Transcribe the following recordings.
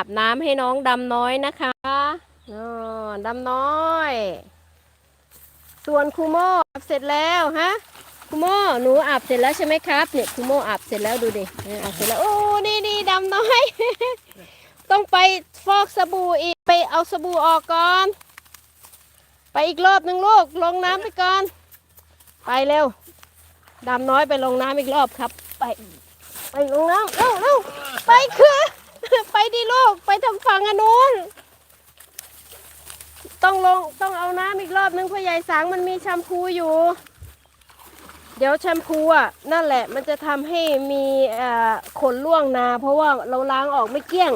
อาบน้ำให้น้องดำน้อยนะคะอ๋อดำน้อย ส่วนคูโมอาบเสร็จแล้วฮะคูโมหนูอาบเสร็จแล้วใช่ไหมครับเนี่ยคูโมอาบเสร็จแล้วดูดิอาบเสร็จแล้วโอ้นี่นี่ดำน้อย ต้องไปฟอกสบู่อีกไปเอาสบู่ออกก่อน ไปอีกรอบหนึ่งลูกลงน้ำไปก่อน ไปเร็วดำน้อยไปลงน้ำอีกรอบครับ ไป ไปลงน้ำเร็วเร็วไปคือ ไปดิลูก ไปทางฝั่งอนนุนต้องลงต้องเอาน้ำอีกรอบนึงเพ่อใหญ่สางมันมีแชมพูอยู่ เดี๋ยวแชมพูอะนั่นแหละ มันจะทำให้มีเอ่อขนล่วงนา เพราะว่าเราล้างออกไม่เกลี้ยง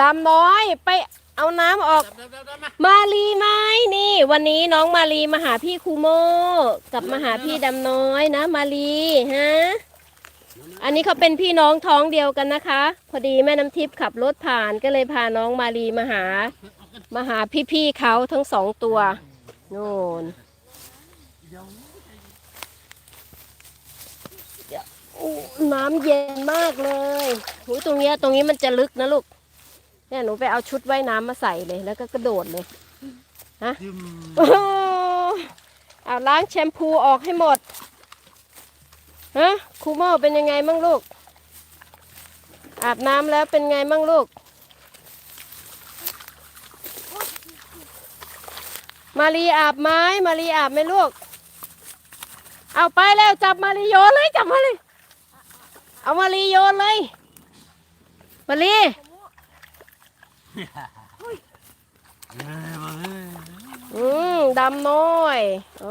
ดำน้อยไปเอาน้ำออก มาลีไหมนี่ วันนี้น้องมาลีมาหาพี่คูโมกับมาหาพี่ดำน้อยนะ มาลีฮะ อันนี้เขาเป็นพี่น้องท้องเดียวกันนะคะ พอดีแม่น้ำทิพย์ขับรถผ่านก็เลยพาน้องมาลีมาหา มาหาพี่ๆเขาทั้งสองตัวโน่นอู้น้ำเย็นมากเลยหูตรงเนี้ยตรงนี้มันจะลึกนะลูก เนี่ยหนูไปเอาชุดว่ายน้ำมาใส่เลย แล้วก็กระโดดเลยจิ้มโอ้โหเอาล้างแชมพูออกให้หมด ฮะครูโม่เป็นยังไงมั่งลูก อาบน้ำแล้วเป็นไงมั่งลูก มารีอาบไหม้มารีอาบไหมลูก เอาไปแล้วจับมารีโยนเลยจับมาเลยเอามารีโยนเลย มารีเอ้ยมาเลยอืมดำน้อย เอ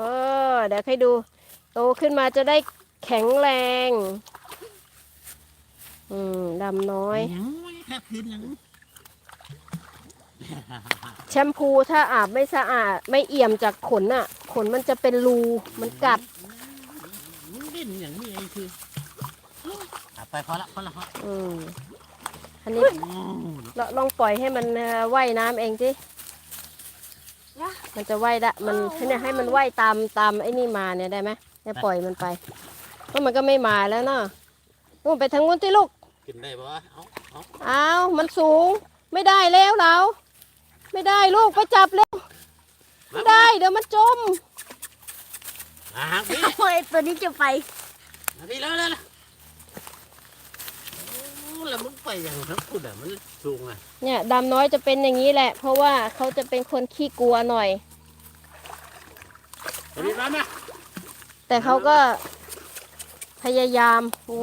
อ เดี๋ยวให้ดู โตขึ้นมาจะได้ แข็งแรง อืมดำน้อยยังแค่คืนยังแชมพูถ้าอาบไม่สะอาด ไม่เอี่ยมจากขนอะขนมันจะเป็นรูมันกัด ดิ้นอย่างนี้ไอ้คืออะไปพอละพอละพอละอืมอันนี้โอ้ลลองปล่อยให้มันเอ่อว่ายน้ำเองสิมันจะว่ายได้มันเนี่ยให้มันว่ายตามตามไอ้นี่มาเนี่ยได้ไหมเนี่ยปล่อยมันไป เพราะมันก็ไม่มาแล้วเนาะนู่นไปทางนู้นที่ลูก กินได้ปะวะเอาเอาอ้าวมันสูง ไม่ได้แล้วเรา ไม่ได้ลูกไปจับเร็วไม่ได้เดี๋ยวมันจมอะพี่โอ้ยตัวนี้จะไปมาพี่แล้วแล้วแล้วโอ้แล้วมึงไปอย่างทั้งคุณอะมันสูงอะเนี่ยดำน้อยจะเป็นอย่างนี้แหละ เพราะว่าเขาจะเป็นคนขี้กลัวหน่อยมาพี่มามาแต่เขาก็ พยายามโอ้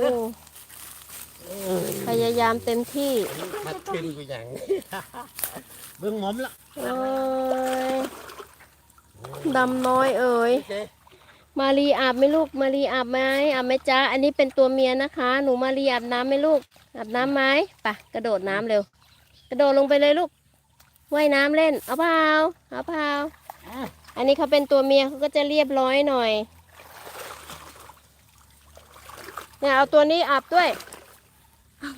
เอ้ยพยายามเต็มที่มาเทนกูอย่างเบิ่งหมอมละเอ้ยดำน้อยเอ๋ยโอเคมารีอาบไหมลูก มารีอาบไหมอาบไหมจ้าอันนี้เป็นตัวเมียนะคะ หนูมารีอาบน้ำไหมลูก อาบน้ำไหมไปะกระโดดน้ำเร็ว กระโดดลงไปเลยลูกว่ายน้ำเล่น เอาเปล่าเอาเปล่าอะอันนี้เขาเป็นตัวเมียเขาก็จะเรียบร้อยหน่อย เนี่ยเอาตัวนี้อาบด้วย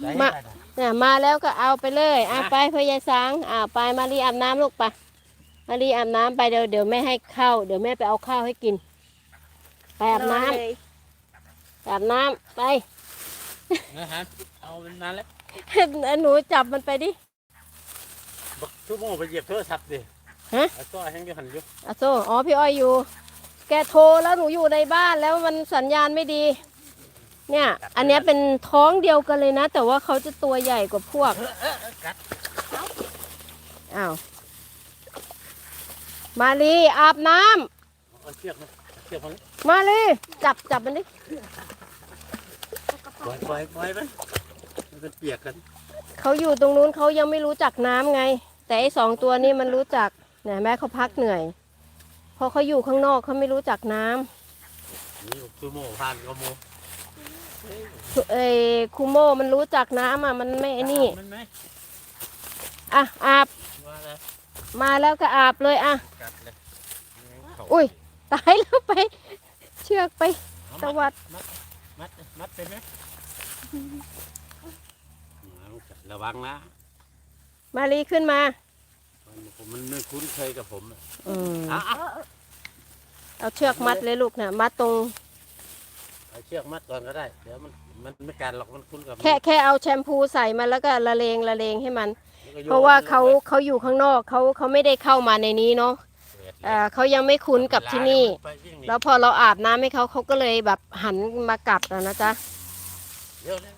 ได้มาได้ได้เนี่ยมาแล้วก็เอาไปเลยเอาอะไปพ่อยายสางอ่าไปมารีอาบน้ำลูกไปมารีอาบน้ำไปเดี๋ยวเดี๋ยวแม่ให้ข้าวเดี๋ยวแม่ไปเอาข้าวให้กิน ไปอาบน้ำรเลยไปอาบน้ำไปนะฮะเอาเป็นนานแล้วหนูจับมันไปดิบักชั่วโมงไปเหยียบโทรศัพท์ดิฮะไอ้ตัวแห้งอยู่หันอยู่อาโซอ๋อพี่อ้อยอยู่ แกโทรแล้วหนูอยู่ในบ้านแล้วมันสัญญาณไม่ดี เนี่ย อันเนี้ยเป็นท้องเดียวกันเลยนะ แต่ว่าเขาจะตัวใหญ่กว่าพวกเออเออเออกัดอ้าวมาลีอาบน้ำเอาเชือกมาเชือกมาเลยมาลีจับจับมันดิปล่อยปล่อยปล่อยมันมันเป็นเปียกกันเขาอยู่ตรงนู้นเขายังไม่รู้จักน้ำไง แต่ไอ้สองตัวนี้มันรู้จักเนี่ยแม่เขาพักเหนื่อยเพอเขาอยู่ข้างนอกเขาไม่รู้จักน้ำนี่ชั่วโมงผ่านก็โม เอ้ยคูโมมันรู้จักน้ำอะมันไม่ไอ้นี่มันไหมอะอาบว่าแล้วมาแล้วก็อาบเลยอะ กัดเลยเขาอุ้ยตายแล้วไป เชือกไปเอาสมัดวัสดมัดมัดเป็นไหมระวังนะมาลีขึ้นมา มันผมมันไม่คุ้นเคยกับผมอะอืมอะอะเอาเชือกมัดเลยลูกนะมัดตรง เอาเชือกมัดก่อนก็ได้ เดี๋ยวมัน มันไม่การหรอกมันคุ้นกับแค่แค่เอาแชมพูใส่มันแล้วก็ละเลงละเลงให้มันแล้วก็โยนเพราะว่าเขาเขาอยู่ข้างนอกเขาเขาไม่ได้เข้ามาในนี้เนาะเอ่อเขายังไม่คุ้นกับที่นี่ไปวิ่งหนีแล้วพอเราอาบน้ำให้เขาเขาก็เลยแบบหันมากัดอะนะจ๊ะ เดี๋ยวเลย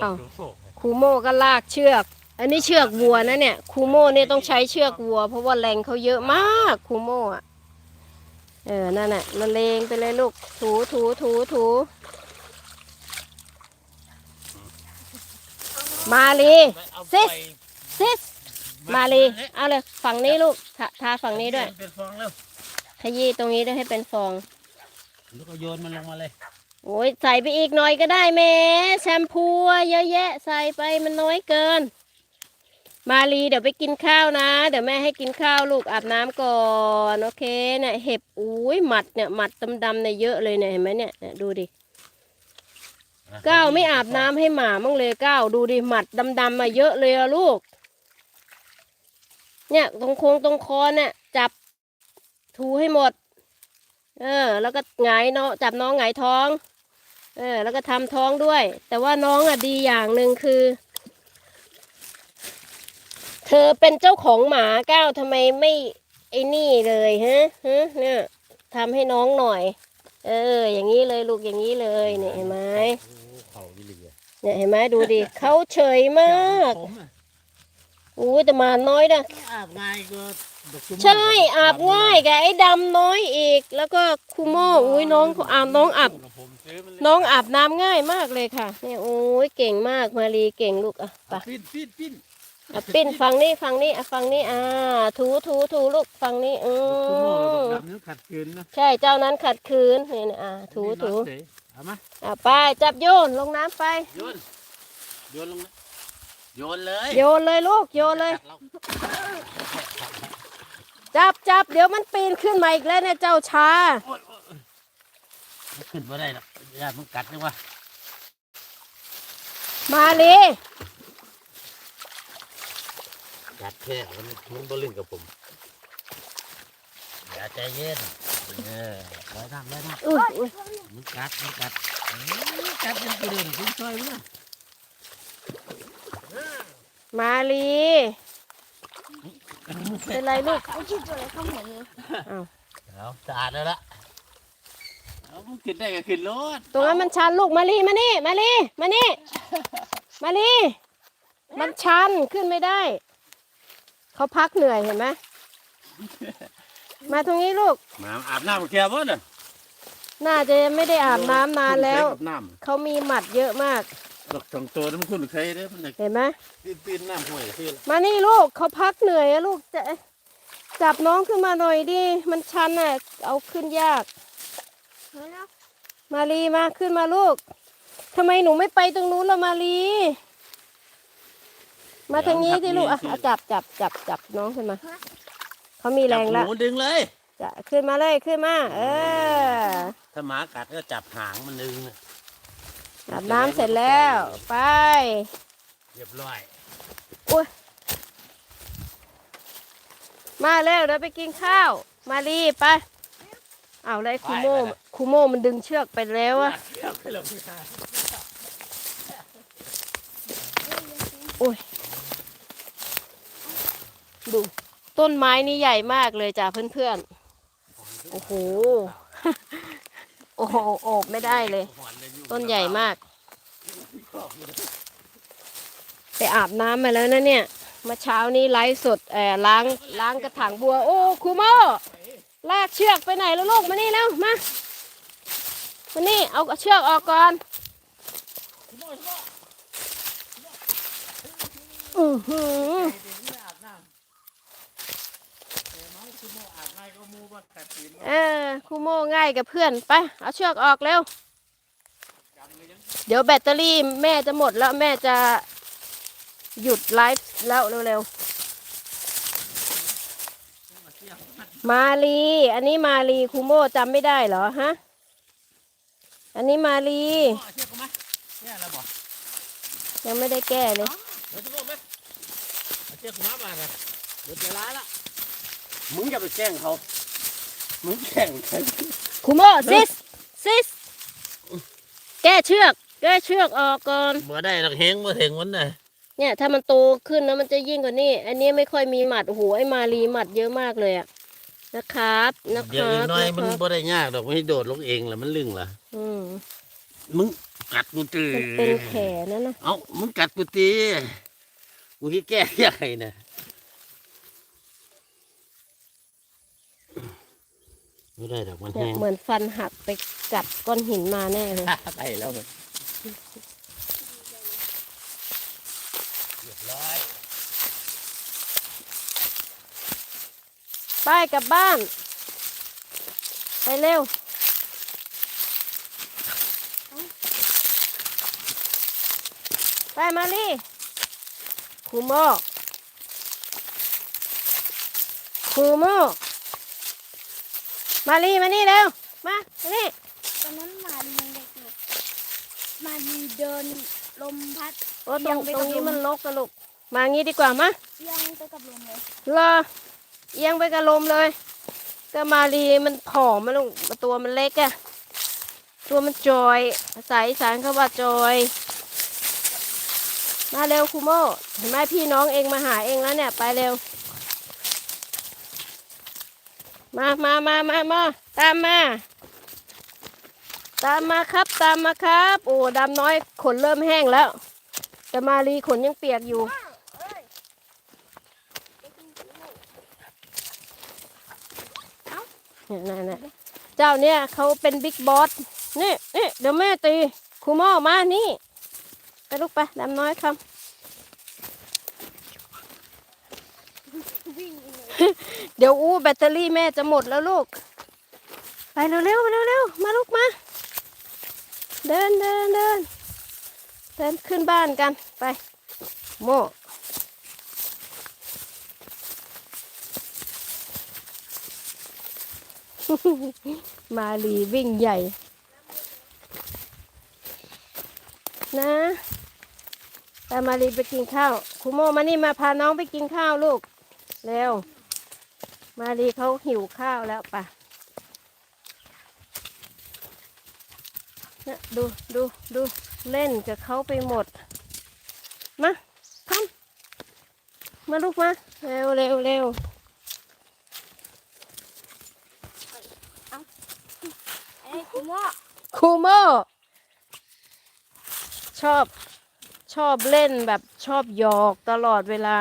บอเอ้ากดูโอ้ครูโม่ก็ลากเชือก อันนี้เชือกวัวนะเนี่ยครูโม่เนี่ยต้องใช้เชือกวัว เพราะว่าแรงเขาเยอะมากครูโม่อะเออนั่นน่ะละเลงไปเลยลูกถูถูถูถู มาลีเอาซิสไปซิสมาลีเอาเลยฝั่งนี้ลูกทาทาฝั่งนี้ด้วยเป็นฟองแล้วขยี้ตรงนี้ด้วยให้เป็นฟองแล้วก็โยนมันลงมาเลยโอ้ยใส่ไปอีกหน่อยก็ได้แหม่แชมพูอะเยอะแยะใส่ไปมันน้อยเกิน มาลีเดี๋ยวไปกินข้าวนะ เดี๋ยวแม่ให้กินข้าวลูกอาบน้ำก่อนโอเคเนี่ยเห็บอุ้ยหมัดเนี่ยหมัดดำๆเนี่ยเยอะเลยเนี่ยเห็นไหมเนี่ยเนี่ยดูดิ ก้าวไม่อาบน้ำให้หมามั่งเลยก้าวดูดิหมัดดำๆมาเยอะเลยอะลูก เนี่ยตรงโค้งตรงคอเนี่ยจับถูให้หมด เออ แล้วก็หงายเนาะจับน้องหงายท้อง เออ แล้วก็ทำท้องด้วย แต่ว่าน้องอะดีอย่างหนึ่งคือ เธอเป็นเจ้าของหมาก้าวทำไมไม่ไอ้นี่เลยฮะฮะเนี่ยทำให้น้องหน่อย เออ อย่างนี้เลยลูกอย่างนี้เลยเนี่ยเห็นไหมโอ้เขาดี เลยเนี่ยเห็นไหมดูดิ เขาเฉยมากผมอะอู้แต่หมาน้อยนะอาบง่ายก็ดอกจุ่มใช่อาบง่ายกับไอ้ดำน้อยอีก แล้วก็คูโม่อุ้ยน้องเขาอาบน้องอาบผมซื้อมันเลยน้องอาบน้ำง่ายมากเลยค่ะเนี่ยโอ้ยเก่งมากมารีเก่งลูกอะไป ปิ้นปิ้นปิ้นอะปิ้นฟังนี่ฟังนี่อะฟังนี่อ่า ถูถูถูลูกฟังนี่อืคุณหมอมดำนี่ขัดขืนนะใช่เจ้านั้นขัดขืนนี่นะอ่าถูถู นี่น็อตเสย เอามาอะไปจับโยนลงน้ำไป โยนโยนลงนะโยนเลยโยนเลยลูกโยนเลยกัดราจับจับเดี๋ยวมันปีนขึ้นมาอีกแล้วเนี่ยเจ้าชา โอ๊ยโอ๊ยมันขึ้นมาได้หรอกญาติมันกัดนี่วะมาลีกัดแค่มันมันบ่ลึงกับผมอย่าใจเย็น เออร้อยน้ำร้อยน้อุ้ยอุ้ยำมันกัดมันกัดเอ้ยกัดยังกูเดินคุณช่วยมั้ยมาลีเป็นไรลูกไม่คิดตัวอะไรข้างหลังเลยเอาสะอาดแล้วละเอามันขึ้นได้ก็ขึ้นรถตรงนั้นมันชันลูกมาลีมานี่มาลีมานี่มาลีมันชันขึ้นไม่ได้ เขาพักเหนื่อยเห็นไหม มาตรงนี้ลูก มาอาบน้ำแก้วบ่น่ะน่าจะไม่ได้อาบน้ำนานแล้ว อาบน้เขามีหมัดเยอะมากำดอกสองตัวนั้นมันคุ้นเคยเด้อมันน่ะเห็นไหมปีนปีนน้ำห้วยคือมานี่ลูกเขาพักเหนื่อยอะลูกจะจับน้องขึ้นมาหน่อยดิ มันชันอะ เอาขึ้นยากเฮ้ยแล้วมาลีมาขึ้นมาลูกทำไมหนูไม่ไปตรงนู้นละมาลี มาทางนี้สิลูกอะเอาจับจับจับจับน้องขึ้นมา เขามีแรงแล้วจับหูดึงเลย จะขึ้นมาเลยขึ้นมา เออ ถ้าหมากัดก็จับหางมันดึงน่ะอาบน้ำเสร็จแล้วไป เรียบร้อยมาแล้วเดี๋ยวไปกินข้าว มาลีไปเอาเลยคูโม่คูโม่มันดึงเชือกไปแล้วอะเชือกไปแล้วพี่ค่ะดู ต้นไม้นี่ใหญ่มากเลยจ้ะเพื่อนๆ โอ้โห โอ้โหโอบไม่ได้เลย ต้นใหญ่มาก ไปอาบน้ำมาแล้วนะเนี่ยเมื่อเช้านี้ไลฟ์สดเออล้างล้างกระถางบัว โอ้ครูโมลากเชือกไปไหนแล้วลูกมานี่แล้วมามานี่เอาเชือกออกก่อนอือหือ เออครูโมง่ายกับเพื่อนไป เอาเชือกออกเร็ว เดี๋ยวแบตเตอรี่แม่จะหมดแล้วแม่จะหยุดไลฟ์แล้วเร็วๆ มาลี อันนี้มาลีครูโมจำไม่ได้เหรอฮะ อันนี้มาลีเอาเชือกมาเนี่ยเราบอกยังไม่ได้แก้เลยเดี๋ยวจะบอกไหมเอาเชือกมาบ้านนะเดี๋ยวจะร้ายละมึงอย่าไปแกล้งเขา มึงแกล้งใครครูโมซิสซิส แก้เชือก แก้เชือกออกก่อน บ่ได้หรอกแห้งบ่ถึงวันน่ะเนี่ยถ้ามันโตขึ้นนะมันจะยิ่งกว่านี้ อันนี้ไม่ค่อยมีหมัดโอ้โหไอ้มารีหมัดเยอะมากเลยอะนะครับนะคเดี๋ยวรัอีบกหน้อยนะมันครับบ่ได้ยากดอกมันให้โดดลงเองล่ะมันลึงล่ะอืมมึงกัดกูตีมันเป็นแผลนั่นนะ เอ้ามึงกัดกูตีกูที่แก้ยังไงน่ะ ไม่ได้ดอกมันเนี่ยแห้งเหมือนฟันหักไปกัดก้อนหินมาแน่เลย ไปแล้วมันเรียบร้อยไปกลับบ้าน ไปเร็ว ไปมาลีครูโมครูโม มาลีมานี่เร็ว มามานี่ตอนนั้นมาดียังเด็กอยู่มาดีเดินลมพัด โอ้ตรงเอียงไปตรงกับนี้ลม มันลกกันลูกมางี้ดีกว่ามายังไปกับลมเลยรอเอียงไปกับลมเลย ก็มาลีมันผอมมันลูกตัวมันเล็กอะตัวมันจอยภาษาอีสานเขาว่าจอย มาเร็วครูโมเห็นไหมพี่น้องเองมาหาเองแล้วเนี่ย ไปเร็ว มามามามามาตามมา ตามมาครับ ตามมาครับ โอ้ดำน้อยขนเริ่มแห้งแล้ว แต่มาลีขนยังเปียกอยู่เนี่ยนั่นน่ะเจ้าเนี่ยเขาเป็นบิ๊กบอส นี่นี่เดี๋ยวแม่ตีครูหม่อมานี่ ไปลูกไปดำน้อยควิ่งำ เดี๋ยวอู้แบตเตอรี่แม่จะหมดแล้วลูก ไปเร็วเร็วๆเร็วเร็วๆมาลูกมา เดินเดินเดินเดินขึ้นบ้านกันไป โมมาลีวิ่งใหญ่ นะแต่มาลีไปกินข้าวครูโมมานี่มาพาน้องไปกินข้าวลูก เร็ว มาลีเขาหิวข้าวแล้วป่ะนะดูดูดูเล่นกับเขาไปหมด มาคำมาลูกมา เร็วเร็วเร็วไอ้คุณพ่อครูโมชอบชอบเล่นแบบชอบหยอกตลอดเวลา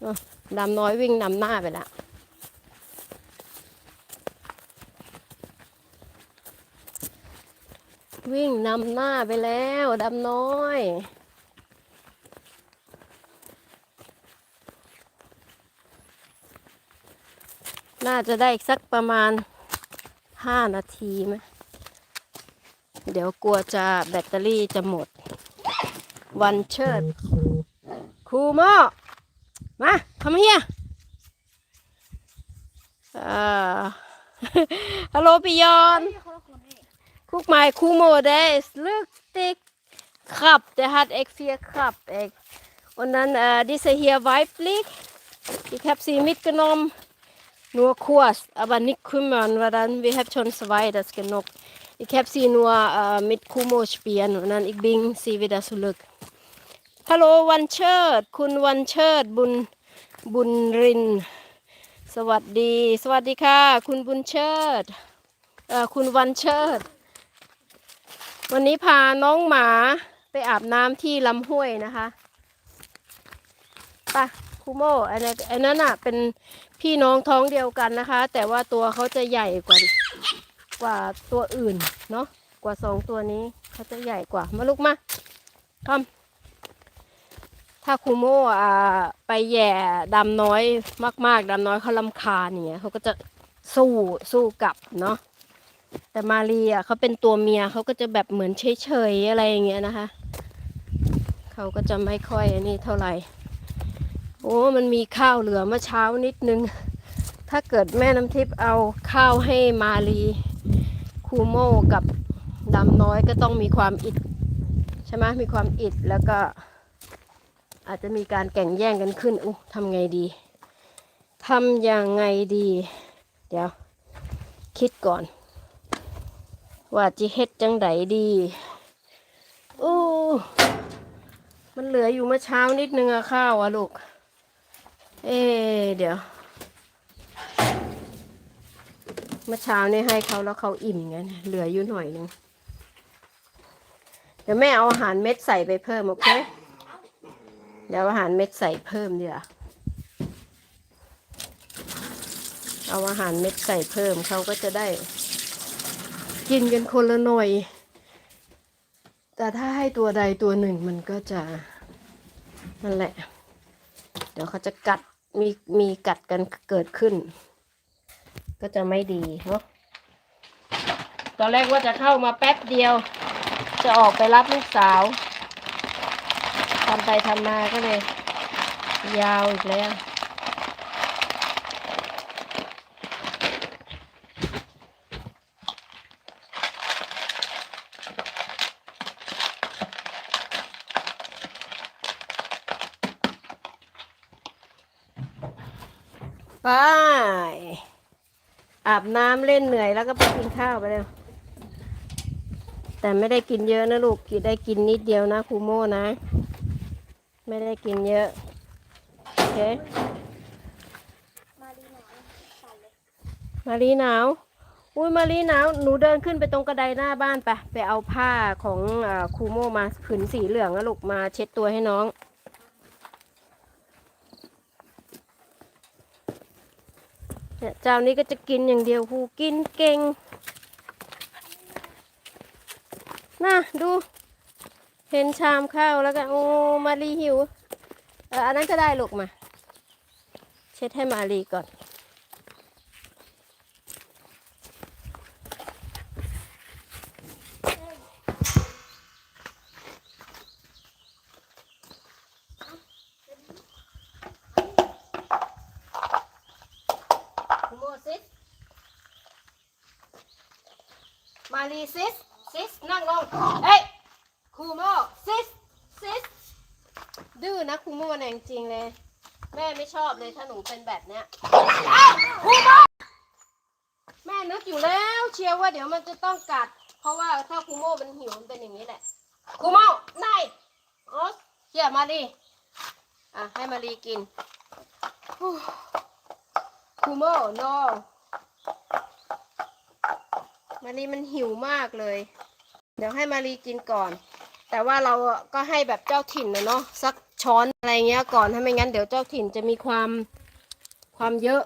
เอ้อดำน้อยวิ่งนำหน้าไปแล้ว วิ่งนำหน้าไปแล้วดำน้อย น่าจะได้อีกสักประมาณห้านาทีไหมเดี๋ยวกลัวจะแบตเตอรี่จะหมด วันเชิดครูโมมาทำเฮียอ่าฮัลโหลปิยอนนี่คนละคน Guck mal, Kumo, der ist richtig Krab. Der hat echt vier Krab. Echt. Und dann äh, diese hier weiblich. Ich habe sie mitgenommen. Nur kurz, aber nicht kümmern, weil dann wir haben schon zwei, das ist genug. Ich habe sie nur äh, mit Kumo spielen und dann ich bin sie wieder zurück. Hallo, วันเชิดคุณวันเชิดบุญบุญรินสวัสดี สวัสดีค่ะ คุณบุญเชิด เอ่อ คุณวันเชิด วันนี้พาน้องหมาไปอาบน้ำที่ลำห้วยนะคะไปะคูโมอันนั้นอันนั้นอะเป็นพี่น้องท้องเดียวกันนะคะ แต่ว่าตัวเขาจะใหญ่กว่ากว่าตัวอื่นเนาะกว่าสองตัวนี้เขาจะใหญ่กว่ามาลูกมาทำถ้าคูโมอ่าไปแย่ดำน้อยมาก ๆดำน้อยเขาลำคาญอย่างเงี้ยเขาก็จะสู้สู้กลับเนาะ แต่มารีอะเขาเป็นตัวเมียเขาก็จะแบบเหมือนเฉยๆอะไรอย่างเงี้ยนะคะ เขาก็จะไม่ค่อยอันนี้เท่าไหร่ โอ้มันมีข้าวเหลือเมื่อเช้านิดนึง ถ้าเกิดแม่น้ำทิพย์เอาข้าวให้มารีคูโมกับดำน้อยก็ต้องมีความอิดใช่ไหมมีความอิดแล้วก็อาจจะมีการแข่งแย่งกันขึ้นอู้ทำไงดีทำยังไงดี เดี๋ยว คิดก่อน ว่าจิเฮ็ดจังไดดีอู้มันเหลืออยู่เมื่อเช้านิดนึงอะข้าวอะลูก เอ๊เดี๋ยว เมื่อเช้านี่ให้เขาแล้วเขาอิ่มไงเนี่ยเหลืออยู่หน่อยนึง เดี๋ยวแม่เอาอาหารเม็ดใส่ไปเพิ่มโอเค เดี๋ยวอาหารเม็ดใส่เพิ่มเดี๋ยวาเอาอาหารเม็ดใส่เพิ่มเขาก็จะได้ กินกันคนละหน่อย แต่ถ้าให้ตัวใดตัวหนึ่งมันก็จะนั่นแหละ เดี๋ยวเขาจะกัดมีมีกัดกันเกิดขึ้น ก็จะไม่ดีเนาะตอนแรกว่าจะเข้ามาแป๊บเดียว จะออกไปรับลูกสาวทำไปทำมาก็เลย ยาวอีกแล้ว ไป อาบน้ำเล่นเหนื่อยแล้วก็ไปกินข้าวไปเลยแต่ไม่ได้กินเยอะนะลูกกินได้กินนิดเดียวนะครูโม่นะ ไม่ได้กินเยอะโอเคมาลีหนาว อุ้ยมารีหนาว หนูเดินขึ้นไปตรงกระไดหน้าบ้านไป ไปเอาผ้าของอครูโม่มาผืนสีเหลืองนะลูกมาเช็ดตัวให้น้อง เนี่ยเจ้านี้ก็จะกินอย่างเดียวครูกินเก่งน่ะดู เห็นชามข้าวแล้วก็โอ้มารีหิว เอออันนั้นก็ได้ลูกมา เช็ดให้มารีก่อน คูโมซิส มารีซิส ซิส นั่งลง เอ้ยคูโมซิส ซิส ดื้อนะครูโมเนี่ยจริงๆเลย แม่ไม่ชอบเลยถ้าหนูเป็นแบบเนี้ยอ้าวคูโมแม่นึกอยู่แล้วเชียวว่าเดี๋ยวมันจะต้องกัด เพราะว่าถ้าครูโมมันหิวมันเป็นอย่างนี้แหละครูโมนายโอ๊ยเขี่ยมารีอะให้มารีกินฮู้คูโมโนมารีมันหิวมากเลย เดี๋ยวให้มารีกินก่อนแต่ว่าเราก็ให้แบบเจ้าถิ่นนะเนาะสัก ช้อนอะไรเงี้ยก่อนถ้าไม่งั้นเดี๋ยวเจ้าถิ่นจะมีความความเยอะ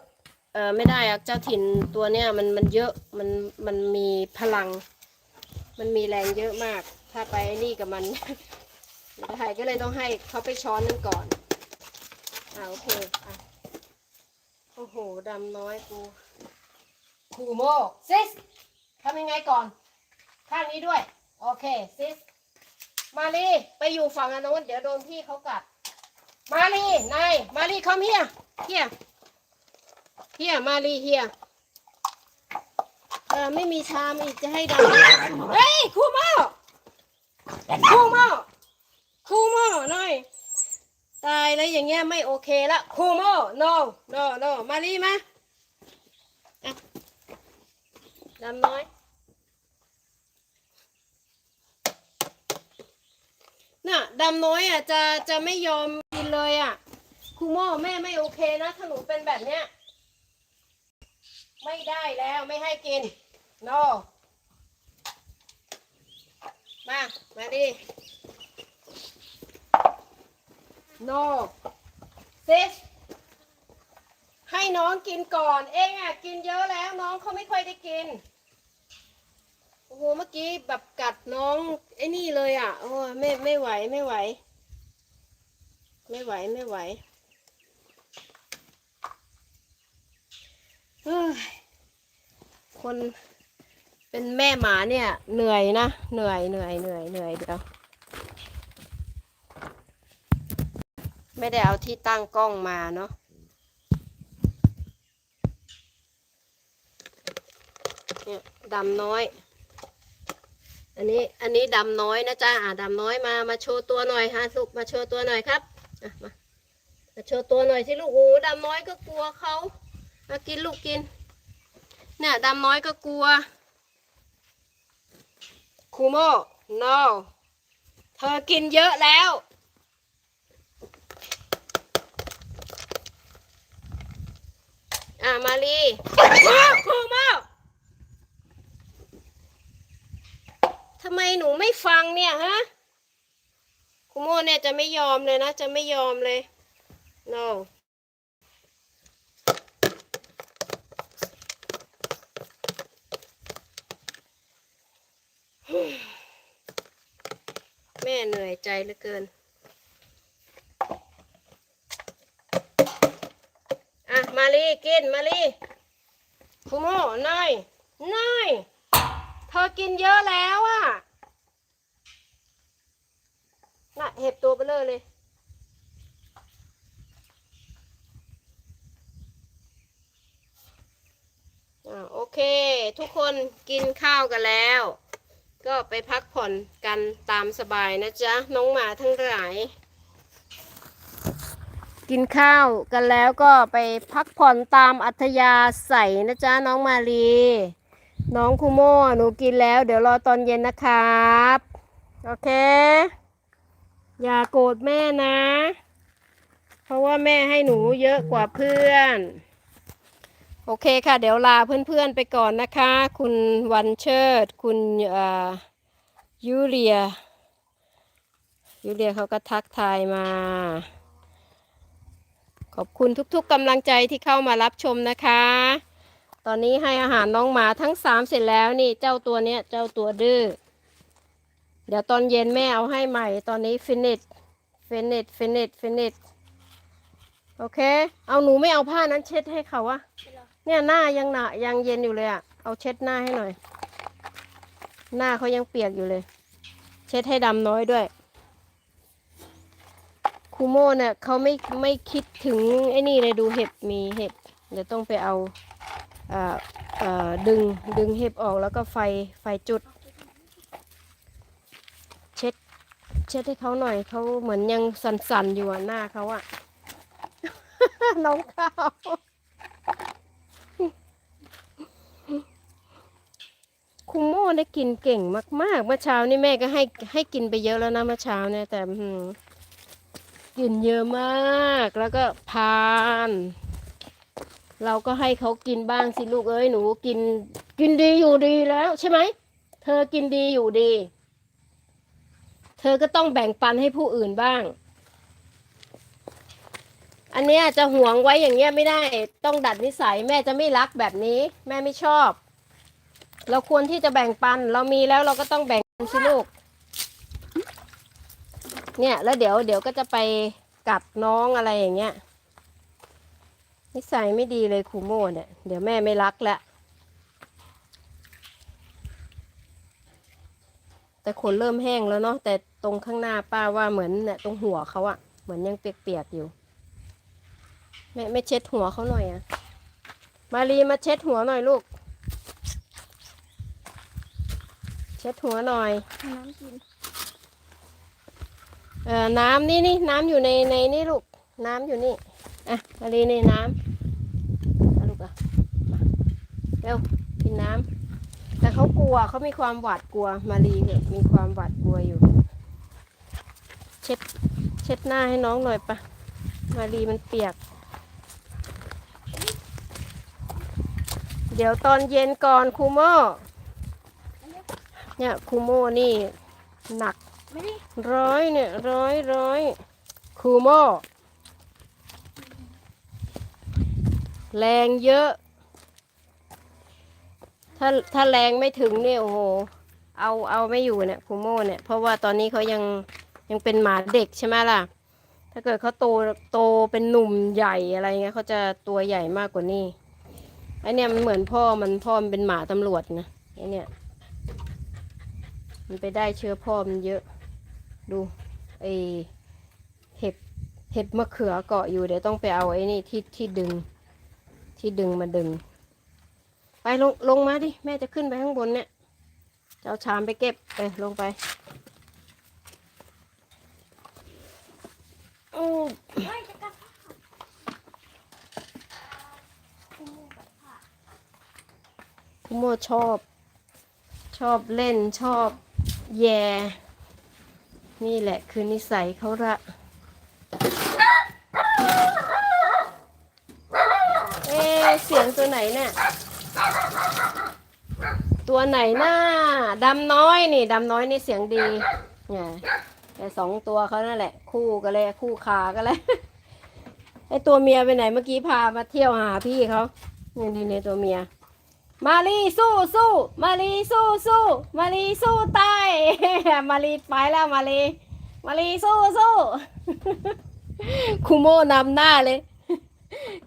เออไม่ได้อะเจ้าถิ่นตัวเนี้ยมันมันเยอะมันมันมีพลัง มันมีแรงเยอะมาก ถ้าไปนี่กับมันไม่ได้ก็เลยต้องให้เขาไปช้อนนึงก่อนอ่าโอเคอะโอ้โหดำน้อยกูคูโมซิสทำยังไงก่อน ข้างนี้ด้วย โอเคซิส มาลีไปอยู่ฝั่งอนนุนเดี๋ยวโดนพี่เขากัด มาลีนายมาลีคอมเฮียเฮียเฮียมาลีเฮียเออไม่มีชามอีกจะให้ดำเฮ้ยคูโมคูโมคูโมหน่อย ตายแล้วอย่างเงี้ยไม่โอเคละคูโม no no no มารีมาอะดำน้อย น่ะดำน้อยอะจะจะไม่ยอมกินเลยอะครูโมแม่ไม่โอเคนะถ้าหนูเป็นแบบเนี้ยไม่ได้แล้วไม่ให้กิน no มา มาดิ no ซิสให้น้องกินก่อน เองอะกินเยอะแล้วน้องเขาไม่ค่อยได้กิน โอ้โหเมื่อกี้แบบกัดน้องไอ้นี่เลยอะ โอ้ไม่ไม่ไหวไม่ไหว ไม่ไหวไม่ไหวเฮ้ยคนเป็นแม่หมาเนี่ย เหนื่อยนะ เหนื่อยเหนื่อยเหนื่อยเหนื่อยเดี๋ยว ไม่ได้เอาที่ตั้งกล้องมาเนาะเนี่ยดำน้อย อันนี้อันนี้ดำน้อยนะจ๊ะอ่าดำน้อยมามาโชว์ตัวหน่อยฮะลูกมาโชว์ตัวหน่อยครับอะมามาโชว์ตัวหน่อยสิลูกโอ้ดำน้อยก็กลัวเขามากินลูกกิน เนี่ยดำน้อยก็กลัวคูโม่ no เธอกินเยอะแล้วอะมาลีว้าคูโม่ำไมหนูไม่ฟังเนี่ยฮะครูโมเนี่ยจะไม่ยอมเลยนะ จะไม่ยอมเลย no แม่เหนื่อยใจเหลือเกิน อะ มาลีกิน มาลีคุโมนายนาย เธอกินเยอะแล้วอะน่ะ เห็บตัวไปเลยเลย โอเค ทุกคนกินข้าวกันแล้ว ก็ไปพักผ่อนกันตามสบายนะจ๊ะ น้องหมาทั้งหลาย กินข้าวกันแล้วก็ไปพักผ่อนตามอัธยาศัยนะจ๊ะ น้องมาลี น้องคุโมหนูกินแล้ว เดี๋ยวรอตอนเย็นนะครับ โอเค อย่าโกรธแม่นะ เพราะว่าแม่ให้หนูเยอะกว่าเพื่อน โอเคค่ะ เดี๋ยวลาเพื่อนๆไปก่อนนะคะ คุณวันเชิด คุณอ่อยูเลีย ยูเลียเขาก็ทักทายมาขอบคุณทุกๆกำลังใจที่เข้ามารับชมนะคะ ตอนนี้ให้อาหารน้องหมาทั้งสามเสร็จแล้วนี่เจ้าตัวเนี้ยเจ้าตัวดื้อ เดี๋ยวตอนเย็นแม่เอาให้ใหม่ ตอนนี้ฟินิชฟินิชฟินิชฟินิชโอเค เอาหนูไม่เอาผ้านั้นเช็ดให้เขาวะเนี่ยหน้ายังหนายังเย็นอยู่เลยอะเอาเช็ดหน้าให้หน่อย หน้าเขายังเปียกอยู่เลย เช็ดให้ดำน้อยด้วยคูโม่เนี่ยเขาไม่ไม่คิดถึงไอ้นี่เลยดูเห็บมีเห็บเดี๋ยวต้องไปเอา ดึงดึงเห็บออกแล้วก็ไฟไฟจุด เช็ด เช็ดให้เขาหน่อยเขาเหมือนยังสั่นๆอยู่อะหน้าเขาอะน้องข้าวคุโม่ได้กินเก่งมาก ๆ เมื่อเช้านี่แม่ก็ให้ให้กินไปเยอะแล้วนะเมื่อเช้าเนี่ยแต่อื้อหือกินเยอะมากแล้วก็พาน เราก็ให้เขากินบ้างสิลูกเอ้ยหนูกิน กินดีอยู่ดีแล้ว ใช่ไหมเธอกินดีอยู่ดี เธอก็ต้องแบ่งปันให้ผู้อื่นบ้าง อันเนี้ยจะหวงไว้อย่างเงี้ยไม่ได้ ต้องดัดนิสัยแม่จะไม่รักแบบนี้ แม่ไม่ชอบ เราควรที่จะแบ่งปัน เรามีแล้วเราก็ต้องแบ่งปันสิลูก เนี่ยแล้วเดี๋ยวเดี๋ยวก็จะไปกัดน้องอะไรอย่างเงี้ย นิสัยไม่ดีเลยครูโม่เนี่ย เดี๋ยวแม่ไม่รักแล้วแต่ขนเริ่มแห้งแล้วเนาะแต่ตรงข้างหน้าป้าว่าเหมือนเนี่ยตรงหัวเขาอะเหมือนยังเปียกๆอยู่แม่ไม่เช็ดหัวเขาหน่อยอะมารีมาเช็ดหัวหน่อยลูก เช็ดหัวหน่อยน้ำกินเอ่อน้ำนี่นี่น้ำอยู่ในในนี่ลูก น้ำอยู่นี่อะมารีนี่น้ำเอาลูกอะมาเร็วกินน้ำแต่เขากลัวเขามีความหวาดกลัวมารีเนี่ยมีความหวาดกลัวอยู่ เช็ดเช็ดหน้าให้น้องหน่อยปะมารีมันเปียก เดี๋ยวตอนเย็นก่อนครูโม่เนี่ยครูโม่นี่หนักร้อยเนี่ยร้อยร้อยครูโม่แรงเยอะ ถ้าถ้าแรงไม่ถึงเนี่ยโอ้โหเอาเอาไม่อยู่เนี่ยคูโม่เนี่ยเพราะว่าตอนนี้เขายังยังเป็นหมาเด็กใช่ไหมล่ะ ถ้าเกิดเขาโตโตเป็นหนุ่มใหญ่อะไรเงี้ยเขาจะตัวใหญ่มากกว่านี้ไอเนี่ยมันเหมือนพ่อมันพ่อมันเป็นหมาตำรวจนะไอเนี่ย มันไปได้เชื้อพ่อมันเยอะ ดูไอเห็บเห็บมะเขือเกาะอยู่เดี๋ยวต้องไปเอาไอ้นี่ที่ที่ดึง ที่ดึงมาดึง ไปลงลงมาดิ แม่จะขึ้นไปข้างบนเนี่ย จะเอาชามไปเก็บเออลงไปอู้เฮ้ยจะกลับคุโมชอบ ชอบเล่นชอบแย่ นี่แหละคือนิสัยเขาละเอเสียงตัวไหนเนี่ย ตัวไหนหน่าดำน้อยนี่ดำน้อยนี่เสียงดีเนี่ยแต่สองตัวเขานั่นแหละ คู่กันเลยคู่ขากันเลยไอตัวเมียไปไหนเมื่อกี้พามาเที่ยวหาพี่เขานี่ดีเนี่ยตัวเมีย มาลีสู้สู้มาลีสู้สู้มาลีสู้ตายมาลีไปแล้วมาลีมาลีสู้สู้คุโมนำหน้าเลย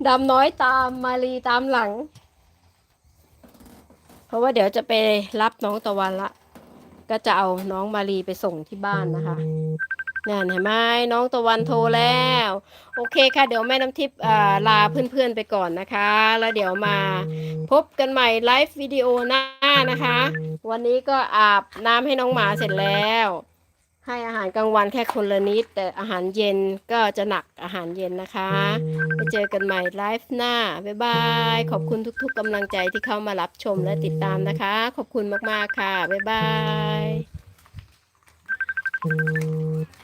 ดำน้อยตามมาลีตามหลัง เพราะว่าเดี๋ยวจะไปรับน้องตะวันละ ก็จะเอาน้องมารีไปส่งที่บ้านนะคะนั่นเห็นไหมน้องตะวันโทรแล้ว โอเคค่ะ เดี๋ยวแม่น้ำทิพย์ลาเพื่อนๆไปก่อนนะคะ แล้วเดี๋ยวมาพบกันใหม่ไลฟ์วิดีโอหน้านะคะ วันนี้ก็อาบน้ำให้น้องหมาเสร็จแล้ว ให้อาหารกลางวันแค่คนละนิด แต่อาหารเย็นก็จะหนักอาหารเย็นนะคะไปเจอกันใหม่ไลฟ์หน้า บ๊ายบาย ขอบคุณทุกๆกำลังใจที่เข้ามารับชมและติดตามนะคะ ขอบคุณมากๆค่ะ บ๊ายบาย